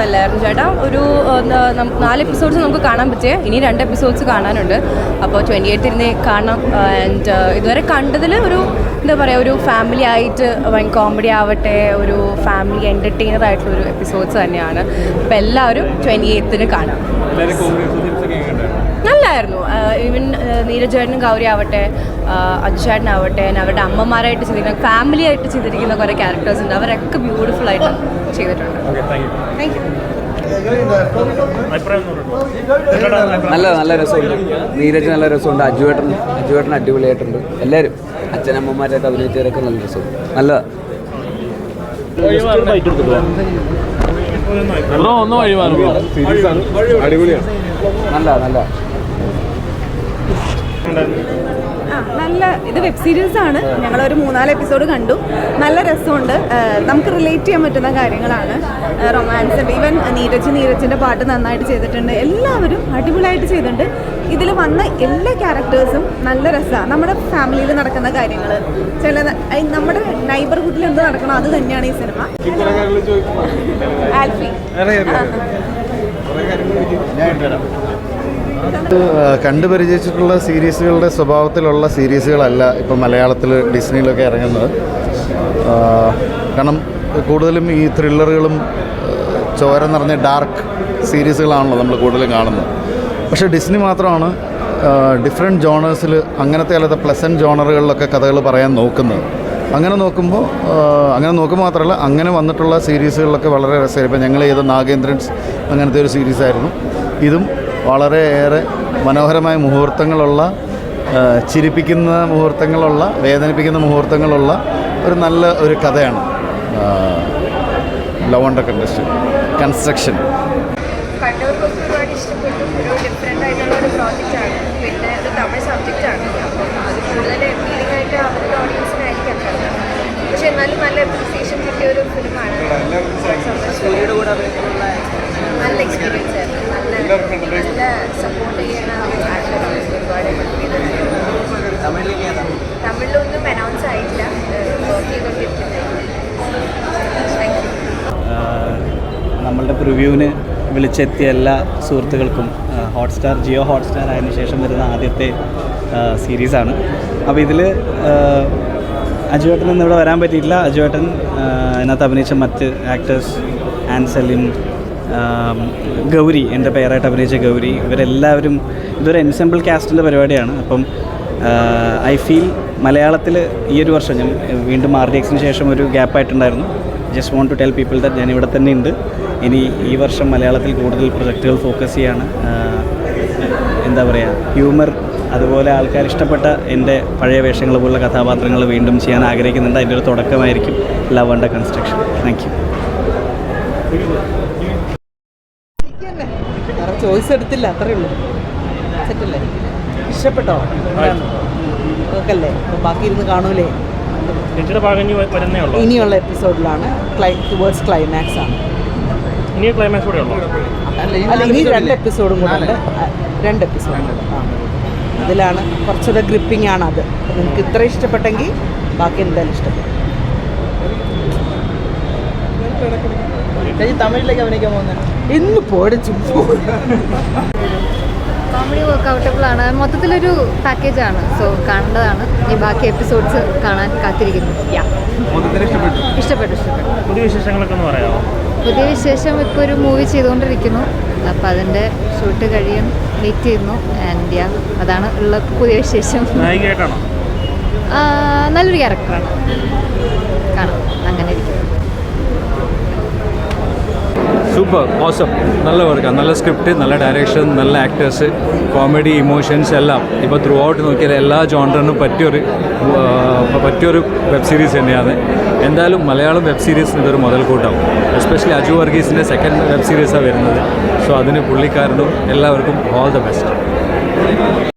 നല്ലതായിരുന്നു ചേട്ടാ. ഒരു നാല് എപ്പിസോഡ്സ് നമുക്ക് കാണാൻ പറ്റിയ. ഇനി രണ്ട് എപ്പിസോഡ്സ് കാണാനുണ്ട്. അപ്പോൾ ട്വന്റി എയ്റ്റ് ഇരുന്ന് കാണാം ആൻഡ് ഇതുവരെ കണ്ടതിൽ ഒരു എന്താ പറയുക ഒരു ഫാമിലി ആയിട്ട് ഭയങ്കര കോമഡി ആവട്ടെ ഒരു ഫാമിലി എന്റർടൈനർ ആയിട്ടുള്ള ഒരു എപ്പിസോഡ്സ് തന്നെയാണ്. അപ്പോൾ എല്ലാവരും ട്വന്റി എയ്ത്തിന് കാണാം. നല്ലായിരുന്നു. ഈവൻ നീരജേട്ടനും ഗൗരി ആവട്ടെ അജുചേട്ടനാവട്ടെ അവരുടെ അമ്മമാരായിട്ട് ചെയ്തിരിക്കുന്ന ഫാമിലി ആയിട്ട് ചെയ്തിരിക്കുന്ന കുറേ ക്യാരക്ടേഴ്സ് ഉണ്ട്. അവരൊക്കെ ബ്യൂട്ടിഫുൾ ആയിട്ട് ചെയ്തിട്ടുണ്ട്. താങ്ക് യു നല്ല നല്ല രസമുണ്ട്. നീരജ് നല്ല രസമുണ്ട്. അജുവേട്ടൻ അജുവേട്ടൻ അടിപൊളിയായിട്ടുണ്ട്. എല്ലാവരും അച്ഛനമ്മമാരായിട്ട് അഭിനയിച്ചവരൊക്കെ നല്ല രസമുണ്ട്. നല്ല ബ്രോ ഒന്ന് വഴി മാറും നല്ല നല്ല. നല്ല ഇത് വെബ് സീരീസ് ആണ്. ഞങ്ങൾ ഒരു മൂന്നാൽ എപ്പിസോഡ് കണ്ടു. നല്ല രസമുണ്ട്. നമുക്ക് റിലേറ്റ് ചെയ്യാൻ പറ്റുന്ന കാര്യങ്ങളാണ്. റൊമാൻസ് ഉണ്ട് ഈവൻ നീരജ് നീരജിന്റെ പാട്ട് നന്നായിട്ട് ചെയ്തിട്ടുണ്ട്. എല്ലാവരും അടിപൊളിയായിട്ട് ചെയ്തിട്ടുണ്ട്. ഇതിൽ വന്ന എല്ലാ ക്യാരക്ടേഴ്സും നല്ല രസമാണ് നമ്മുടെ ഫാമിലിയിൽ നടക്കുന്ന കാര്യങ്ങൾ ചില നമ്മുടെ നൈബർഹുഡിൽ എന്ത് നടക്കണം അത് തന്നെയാണ് ഈ സിനിമ ആൽഫി. കണ്ടു പരിചയിച്ചിട്ടുള്ള സീരീസുകളുടെ സ്വഭാവത്തിലുള്ള സീരീസുകളല്ല ഇപ്പം മലയാളത്തിൽ ഡിസ്നിയിലൊക്കെ ഇറങ്ങുന്നത്. കാരണം കൂടുതലും ഈ ത്രില്ലറുകളും ചോര നിറഞ്ഞ ഡാർക്ക് സീരീസുകളാണല്ലോ നമ്മൾ കൂടുതലും കാണുന്നത്. പക്ഷേ ഡിസ്നി മാത്രമാണ് ഡിഫറെന്റ് ജോണേഴ്സിൽ അങ്ങനത്തെ അല്ലാത്ത പ്ലസന്റ് ജോണറുകളിലൊക്കെ കഥകൾ പറയാൻ നോക്കുന്നത്. അങ്ങനെ നോക്കുമ്പോൾ അങ്ങനെ നോക്കുമ്പോൾ മാത്രമല്ല അങ്ങനെ വന്നിട്ടുള്ള സീരീസുകളിലൊക്കെ വളരെ രസമായിരുന്നു. ഇപ്പം ഞങ്ങൾ ചെയ്ത നാഗേന്ദ്രൻസ് അങ്ങനത്തെ ഒരു സീരീസായിരുന്നു. ഇതും വളരെയേറെ മനോഹരമായ മുഹൂർത്തങ്ങളുള്ള ചിരിപ്പിക്കുന്ന മുഹൂർത്തങ്ങളുള്ള വേദനിപ്പിക്കുന്ന മുഹൂർത്തങ്ങളുള്ള ഒരു നല്ല ഒരു കഥയാണ് ലവ് അണ്ടർ കണ്ടസ്റ്റ് കൺസ്ട്രക്ഷൻ കണ്ടവർക്കൊക്കെ ഒരുപാട് ഇഷ്ടപ്പെട്ടു. ഒരു ഡിഫറെന്റ് ആയിട്ടുള്ള ഒരു പ്രോജക്റ്റാണ് പിന്നെ അത് തമിഴ് സബ്ജക്റ്റാണ് അപ്പം അത് കൂടുതൽ അപ്പീലിംഗ് ആയിട്ട് അവരുടെ ഓഡിയൻസിനായിരിക്കും കണ്ടത് പക്ഷെ എന്നാലും നല്ല അപ്രിസിയേഷൻ കിട്ടിയ ഒരു ഫിലിമാണ് എക്സ്പീരിയൻസ് ആയിരുന്നു തമിഴിലൊന്നും അനൗൺസ് ആയിട്ടില്ല. വർക്ക് നമ്മളുടെ പ്രിവ്യൂവിന് വിളിച്ചെത്തിയ എല്ലാ സുഹൃത്തുക്കൾക്കും ഹോട്ട്സ്റ്റാർ ജിയോ ഹോട്ട്സ്റ്റാർ ആയതിനു ശേഷം വരുന്ന ആദ്യത്തെ സീരീസാണ് അപ്പോൾ ഇതിൽ അജുവേട്ടൻ ഇന്ന് ഇവിടെ വരാൻ പറ്റിയിട്ടില്ല. അജുവേട്ടൻ അതിനകത്ത് അഭിനയിച്ച മറ്റ് ആക്ടേഴ്സ് ആൻസലിൻ ഗൗരി എന്റെ പേരായിട്ട് അഭിനയിച്ച ഗൗരി ഇവരെല്ലാവരും ഇതൊരു എൻസെമ്പിൾ കാസ്റ്റിന്റെ പരിപാടിയാണ്. അപ്പം ഐ ഫീൽ മലയാളത്തിൽ ഈ ഒരു വർഷം ഞാൻ വീണ്ടും ആർ ഡി ശേഷം ഒരു ഗ്യാപ്പായിട്ടുണ്ടായിരുന്നു just want to tell people that ഞാൻ ഇവിടെ തന്നെ ഉണ്ട്. ഇനി ഈ വർഷം മലയാളത്തിൽ കൂടുതൽ പ്രൊജക്റ്റുകൾ ഫോക്കസ് ചെയ്യാണ്. എന്താ പറയുക ഹ്യൂമർ അതുപോലെ ആൾക്കാർ ഇഷ്ടപ്പെട്ട എന്റെ പഴയ വേഷങ്ങൾ പോലുള്ള കഥാപാത്രങ്ങൾ വീണ്ടും ചെയ്യാൻ ആഗ്രഹിക്കുന്നുണ്ട്. അതിന്റെ ഒരു തുടക്കമായിരിക്കും love and construction thank you choice എടുത്തില്ല അത്രേ ഉള്ളൂ. സെറ്റല്ലേ? ഇഷ്ടപ്പെട്ടോ? അപ്പോൾ ബാക്കി ഇരുന്ന് കാണൂലേ? ചേച്ചിയുടെ ഭാഗം ഇനി വരുന്നേ ഉള്ളൂ? ഇനിയുള്ള എപ്പിസോഡിലാണ് ക്ലൈ ടുവേർഡ്സ് ക്ലൈമാക്സ് ആണ്. ഇനി ക്ലൈമാക്സ് കൂടെ ഉള്ളൂ? അല്ല ഇനി രണ്ട് എപ്പിസോഡും കൂടെ ഉണ്ട്. രണ്ട് എപ്പിസോഡ് ആ. അതിലാണ് കുറച്ചുകൂടെ ഗ്രിപ്പിംഗ് ആണ് അത് നിങ്ങൾക്ക് ഇത്ര ഇഷ്ടപ്പെട്ടെങ്കിൽ ബാക്കി എന്തായാലും ഇഷ്ടപ്പെടും. തമിഴിലേക്ക് അഭിനയിക്കാൻ പോകുന്നത്? എന്ന് പോടെ ചുമ്മാ കോമഡി വർക്കൗട്ടബിൾ ആണ്. മൊത്തത്തിലൊരു പാക്കേജ് ആണ്. സോ കാണേണ്ടതാണ്. ഈ ബാക്കി എപ്പിസോഡ്സ് കാണാൻ കാത്തിരിക്കുന്നു. യാ ഇഷ്ടപ്പെട്ടു? ഇഷ്ടപ്പെട്ടു പുതിയ വിശേഷങ്ങളൊക്കെ ഒന്ന് പറയാമോ? പുതിയ വിശേഷം ഇപ്പോൾ ഒരു മൂവി ചെയ്തുകൊണ്ടിരിക്കുന്നു. അപ്പം അതിന്റെ ഷൂട്ട് കഴിയും വെയിറ്റ് ചെയ്യുന്നു ആൻഡ് യാ അതാണ് ഉള്ള പുതിയ വിശേഷം. നല്ലൊരു ക്യാരക്ടറാണ് കാണാം. അങ്ങനെ ഇരിക്കും സൂപ്പർ ഓസം നല്ല വർക്കാണ് നല്ല സ്ക്രിപ്റ്റ് നല്ല ഡയറക്ഷൻ നല്ല ആക്ടേഴ്സ് കോമഡി ഇമോഷൻസ് എല്ലാം. ഇപ്പോൾ ത്രൂ ഔട്ട് നോക്കിയാൽ എല്ലാ ജോണ്ടറിനും പറ്റിയൊരു പറ്റിയൊരു വെബ് സീരീസ് തന്നെയാണ്. എന്തായാലും മലയാളം വെബ് സീരീസിന് ഇതൊരു മുതൽക്കൂട്ടാവും. എസ്പെഷ്യലി അജു വർഗീസിന്റെ സെക്കൻഡ് വെബ് സീരീസാണ് വരുന്നത്. സോ അതിന് പുള്ളിക്കാരനും എല്ലാവർക്കും ഓൾ ദ ബെസ്റ്റ്